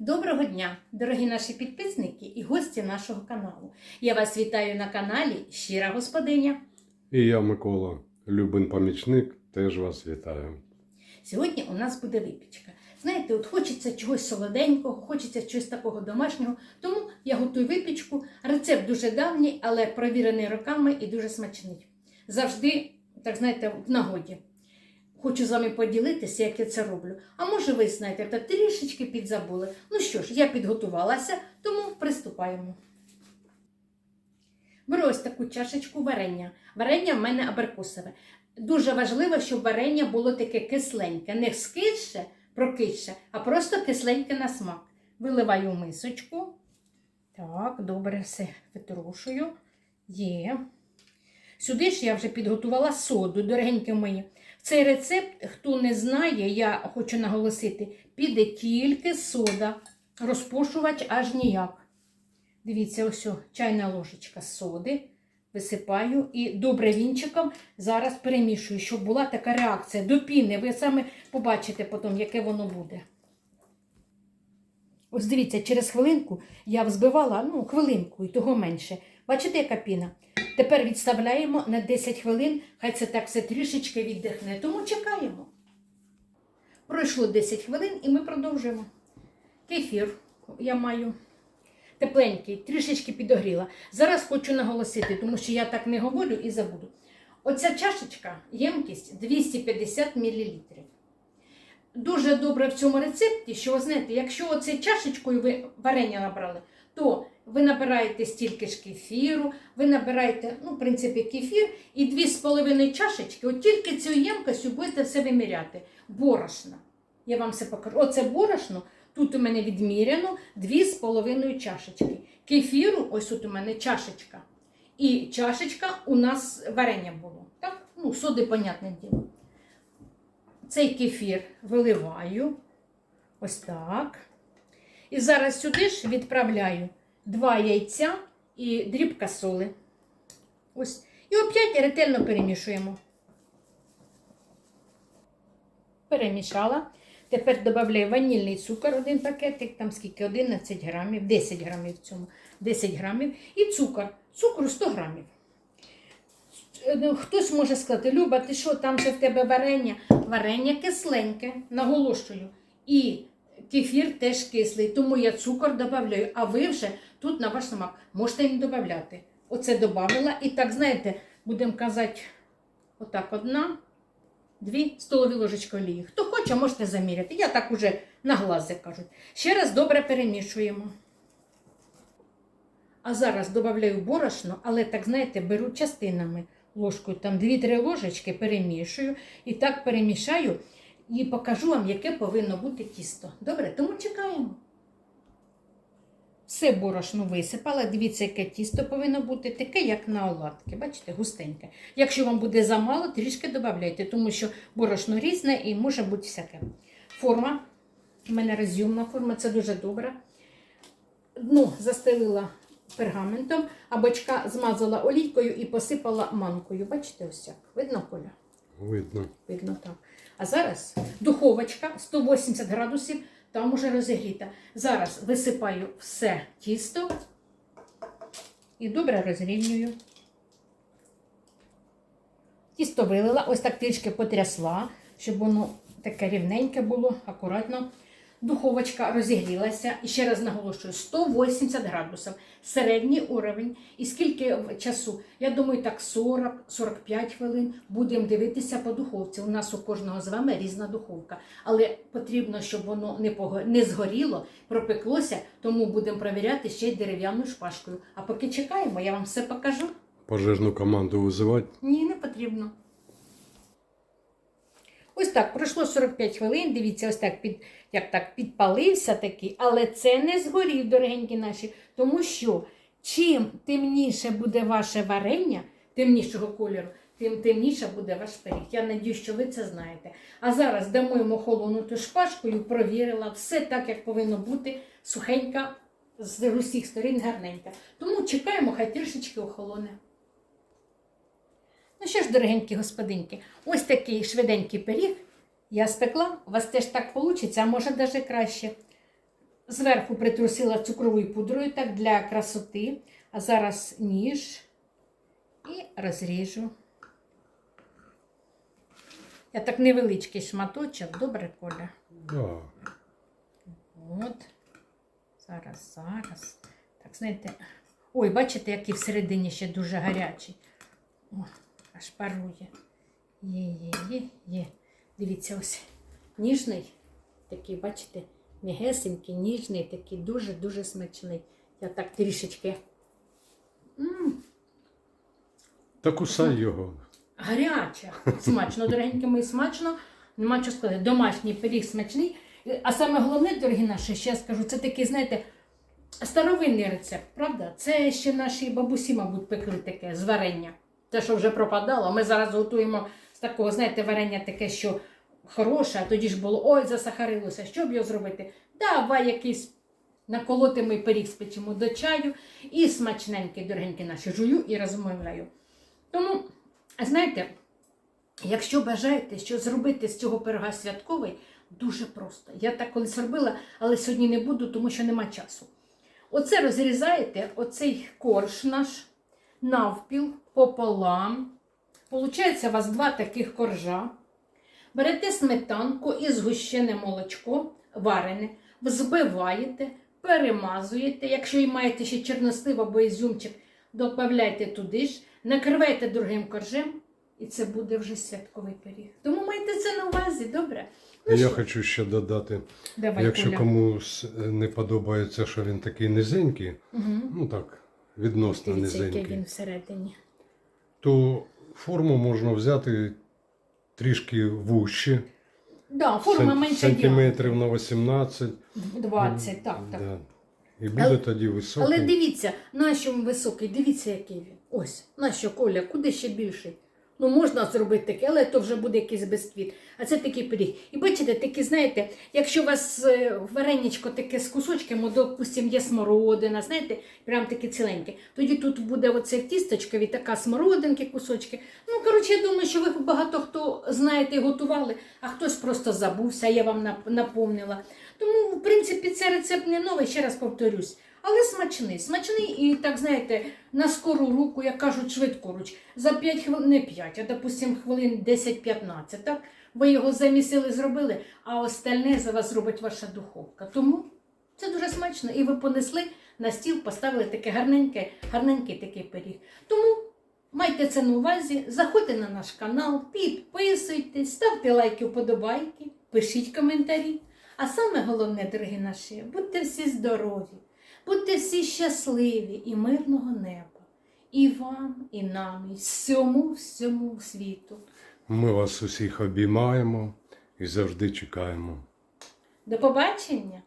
Доброго дня, дорогі наші підписники і гості нашого каналу. Я вас вітаю на каналі Щира Господиня. І я, Микола, Любин помічник, теж вас вітаю. Сьогодні у нас буде випічка. Знаєте, от хочеться чогось солоденького, хочеться чогось такого домашнього, тому я готую випічку. Рецепт дуже давній, але провірений роками і дуже смачний. Завжди, так знаєте, в нагоді. Хочу з вами поділитися, як я це роблю. А може, ви знаєте, та трішечки підзабули. Ну що ж, я підготувалася, тому приступаємо. Беру ось таку чашечку варення. Варення в мене абрикосове. Дуже важливо, щоб варення було таке кисленьке, не скисше, прокисше, а просто кисленьке на смак. Виливаю в мисочку. Так, добре все витрушую. Є. Сюди ж я вже підготувала соду, дорогенькі мої. Цей рецепт, хто не знає, я хочу наголосити, піде тільки сода. Розпушувач аж ніяк. Дивіться, ось о, чайна ложечка соди. Висипаю і добре вінчиком зараз перемішую, щоб була така реакція до піни. Ви саме побачите потім, яке воно буде. Ось дивіться, через хвилинку я взбивала, ну, хвилинку і того менше. Бачите, яка піна? Тепер відставляємо на 10 хвилин, хай це так все трішечки віддихне. Тому чекаємо. Пройшло 10 хвилин і ми продовжуємо. Кефір я маю тепленький, трішечки підогріла. Зараз хочу наголосити, тому що я так не говорю і забуду. Оця чашечка, ємкість 250 мл. Дуже добре в цьому рецепті, що ви знаєте, якщо оцею чашечкою ви варення набрали, то ви набираєте стільки ж кефіру, ви набираєте, ну, в принципі, кефір і 2,5 чашечки, от тільки цю ємкостю будете все виміряти. Борошна. Я вам все покажу. Оце борошно, тут у мене відміряно 2,5 чашечки. Кефіру, ось тут у мене чашечка. І чашечка у нас варення було. Так? Ну, соди, понятне діло. Цей кефір виливаю. Ось так. І зараз сюди ж відправляю два яйця і дрібка соли. Ось. І опять ретельно перемішуємо. Перемішала. Тепер додаю ванільний цукор, один пакетик, там скільки 11 грамів, 10 грамів в цьому, 10 грамів. І цукор. Цукру 100 грамів. Ну, Хтось може сказати, Люба, ти що, там же в тебе варення? Варення кисленьке, наголошую. І кефір теж кислий, тому я цукор додаю, а ви вже тут на ваш смак можете не додати. Оце додавила. І так, знаєте, будемо казати, отак, одна, дві столові ложечки олії. Хто хоче, можете заміряти. Я так уже на глаз, як. Ще раз добре перемішуємо. А зараз додаю борошно, але так, знаєте, беру частинами ложкою, там 2-3 ложечки перемішую і так перемішаю і покажу вам, яке повинно бути тісто. Добре, тому чекаємо. Все борошно висипала. Дивіться, яке тісто повинно бути, таке, як на оладки. Бачите, густеньке. Якщо вам буде замало, трішки додавайте, тому що борошно різне і може бути всяке. Форма. У мене роз'ємна форма, це дуже добре. Ну, застелила пергаментом, а бочка змазала олійкою і посипала манкою. Бачите, ось як. Видно, Коля? Видно. Видно так. А зараз духовочка 180 градусів, там уже розігріта. Зараз висипаю все тісто і добре розрівнюю. Тісто вилила, ось так трішки потрясла, щоб воно таке рівненьке було, акуратно. Духовочка розігрілася. І ще раз наголошую, 180 градусів, середній уровень. І скільки часу? Я думаю, так 40-45 хвилин будемо дивитися по духовці. У нас у кожного з вами різна духовка. Але потрібно, щоб воно не, пого... не згоріло, пропеклося, тому будемо перевіряти ще й дерев'яною шпажкою. А поки чекаємо, я вам все покажу. Пожежну команду визивати. Ні, не потрібно. Ось так, пройшло 45 хвилин. Дивіться, ось так під, як так підпалився такий, але це не згорів, дорогенькі наші, тому що чим темніше буде ваше варення, темнішого кольору, тим темніше буде ваш пиріг. Я надію, що ви це знаєте. А зараз дамо йому охолонути шпажкою, провірила все так, як повинно бути, сухенька, з усіх сторін гарненька. Тому чекаємо, хай трішечки охолоне. Ну що ж, дорогенькі господинки, ось такий швиденький пиріг я спекла. У вас теж так вийде, а може навіть краще. зверху притрусила цукровою пудрою так для красоти. А зараз ніж і розріжу. Я так невеличкий шматочок, добре, Коля? Да. От. Зараз, зараз. Так, знаєте. Ой, бачите, який всередині ще дуже гарячий. О, аж парує. Є, є, є, є. Дивіться, ось ніжний. Такий, бачите, м'ягесенький, ніжний, такий дуже-дуже смачний. Я так трішечки. м Та кусай його. Гаряче, смачно, дорогенькі мої, смачно. Нема чого сказати. Домашній пиріг смачний. А саме головне, дорогі наші, ще я скажу, це такий, знаєте, старовинний рецепт, правда? Це ще наші бабусі, мабуть, пекли таке з варення. Те, що вже пропадало. Ми зараз готуємо з такого, знаєте, варення таке, що хороше, а тоді ж було ой, засахарилося. Що б його зробити? Давай якийсь наколотимий пиріг спечемо до чаю і смачненький, дорогенькі наші, жую і розмовляю. Тому, знаєте, якщо бажаєте, що зробити з цього пирога святковий, дуже просто. Я так колись робила, але сьогодні не буду, тому що нема часу. Оце розрізаєте, оцей корж наш навпіл пополам. Получається у вас два таких коржа. Берете сметанку і згущене молочко, варене, взбиваєте, перемазуєте. Якщо і маєте ще чорнослив або ізюмчик, додаєте туди ж, накриваєте другим коржем, і це буде вже святковий пиріг. Тому майте це на увазі, добре? Ну Я що, хочу ще додати, давай, якщо Коля. комусь е, не подобається, що він такий низенький, Угу. ну так, відносно Дивіться, який низенький, він всередині. То форму можна взяти трішки вужче, Да, форма сан- менше сантиметрів на 18. діаметру. 20, так, так. Да. І буде Але- тоді високий. Але дивіться, нащо він високий, дивіться, який він. Ось, нащо Коля, куди ще більший? Ну, можна зробити таке, але то вже буде якийсь бисквіт. А це такий пиріг. І бачите, такі, знаєте, якщо у вас е, вареничко таке з кусочками, допустим, є смородина, знаєте, прям таке ціленьке, тоді тут буде оце тісточкові така смородинки, кусочки. Ну, коротше, я думаю, що ви багато хто знаєте і готували, а хтось просто забувся, я вам нап- напомнила. Тому, в принципі, це рецепт не новий, ще раз повторюсь. Але смачний, смачний і так знаєте, на скору руку, як кажуть, швидкоруч. За 5 хвилин, не 5, а допустим, хвилин 10-15. Так? Ви його замісили, зробили, а остальне за вас зробить ваша духовка. Тому це дуже смачно. І ви понесли на стіл, поставили таке гарненьке, гарненький такий пиріг. Тому майте це на увазі, заходьте на наш канал, підписуйтесь, ставте лайки, вподобайки, пишіть коментарі. А саме головне, дорогі наші, будьте всі здорові, будьте всі щасливі і мирного неба. І вам, і нам, і всьому, всьому світу. Ми вас усіх обіймаємо і завжди чекаємо. До побачення!